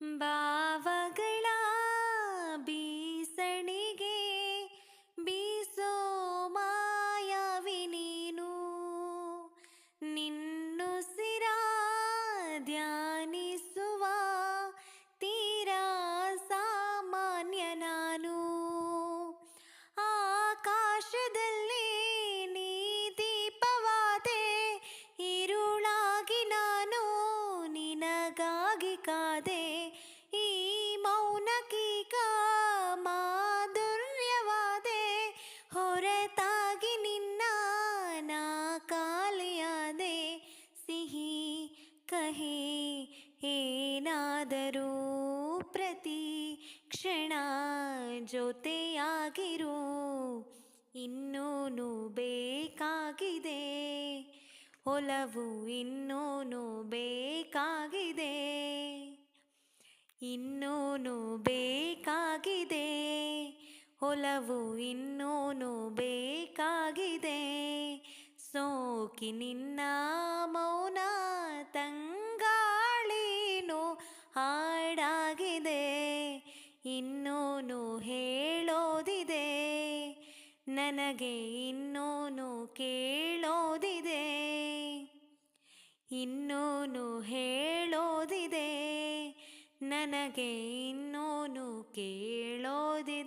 Bye. ಏನಾದರೂ ಪ್ರತಿ ಕ್ಷಣ ಜೊತೆಯಾಗಿರು. ಇನ್ನೂನು ಬೇಕಾಗಿದೆ. ಒಲವು ಇನ್ನೂನು ಬೇಕಾಗಿದೆ. ಇನ್ನೂನು ಬೇಕಾಗಿದೆ. ಒಲವು ಇನ್ನೂನು ಬೇಕಾಗಿದೆ. ಸೋಕಿ ನಿನ್ನ ಮೌನ ಇನ್ನೂನು ಹೇಳೋದಿದೆ. ನನಗೆ ಇನ್ನೂನು ಕೇಳೋದಿದೆ. ಇನ್ನೂನು ಹೇಳೋದಿದೆ. ನನಗೆ ಇನ್ನೋನು ಕೇಳೋದಿದೆ.